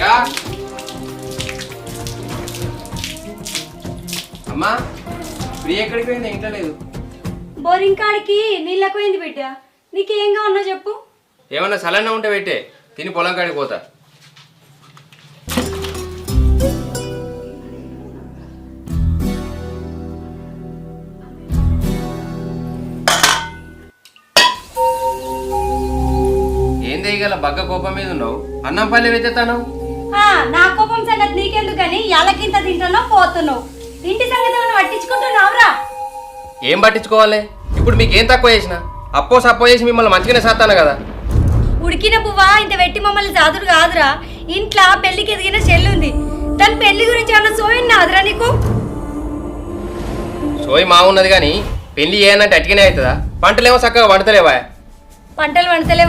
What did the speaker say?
మంచిగా అమ్మా ఫ్రీ ఎక్కడికి పోయింది? ఇంట్లో లేదు. బోరింగ్ కాడికి నీళ్ళకు పోయింది బిడ్డ. నీకేం కావాలో చెప్పు. ఏమన్నా సలన్నా ఉంటే పెట్టే. తిని పొలం కాడికి పోతా. ఏం గల బగ్గ కోపం మీద ఉన్నావు? అన్నం పల్లె వెతుతాను నా కోపం సంగతి నీకెందుకు కానీ ఎలకింత తింటున్నావు పోతున్నావు. ఇంటి సంగతి ఏమైనా పట్టించుకుంటున్నావురా ఏం పట్టించుకోవాలి? ఇప్పుడు మీకు ఏం తక్కువ చేసిన? అప్పో సప్పో చేసి మిమ్మల్ని మంచిగానే సాతాను కదా. ఉడికిన పువ్వా? ఇంత వెట్టి మమ్మల్ని చాదురు కాదురా. ఇంట్లో పెళ్ళికి ఎదిగిన చెల్లుంది. దాని పెళ్ళి గురించి ఏమన్నా సోయిన్నాదురా నీకు? సోయి మా ఉన్నది కానీ పెళ్ళి చేయనంటే అట్టిగానే అవుతుందా? పంటలేమో చక్కగా వంటలేవా పంటలు వంటలే